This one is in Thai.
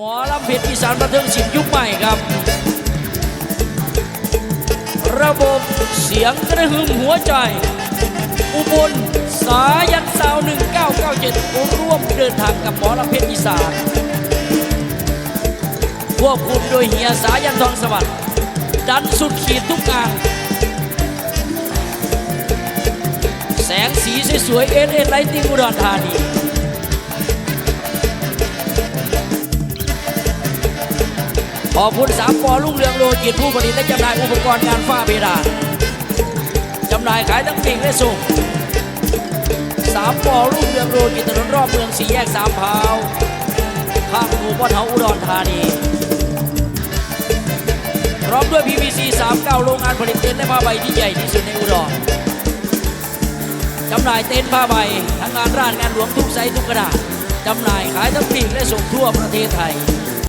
หมอลำเพชรอีสานบันเทิงศิลป์ยุคใหม่ครับ ระบบเสียงกระหึ่มหัวใจ อุบลสายันสาว 1997 ร่วมเดินทางกับหมอลำเพชรอีสานควบคุมโดยเฮียสายันทองสวัสดิ์ดันสุดขีดทุกงาน แสงสีสวยๆเอ็นเอ็นไลติ้งอุดรธานี ขอบคุณสามปอลุ่งเรืองโลจิตผู้ผลิตและจำหน่ายอุปกรณ์งานฝ้าเพดานจำหน่ายขายทั้งติ่งและส่งสามปอลุ่งเรืองโลจิตถนนรอบเมืองสี่แยกสามพาวข้างหมู่บ้านเฮาอุดรธานีพร้อมด้วย PVC 39 โรงงานผลิตเต็นท์และผ้าใบที่ใหญ่ที่สุดในอุดรจำหน่ายเต็นท์ผ้าใบทั้งงานราชงานหลวงทุกไซส์ทุกกระดาษจำหน่ายขายทั้งปีกและส่งทั่วประเทศไทย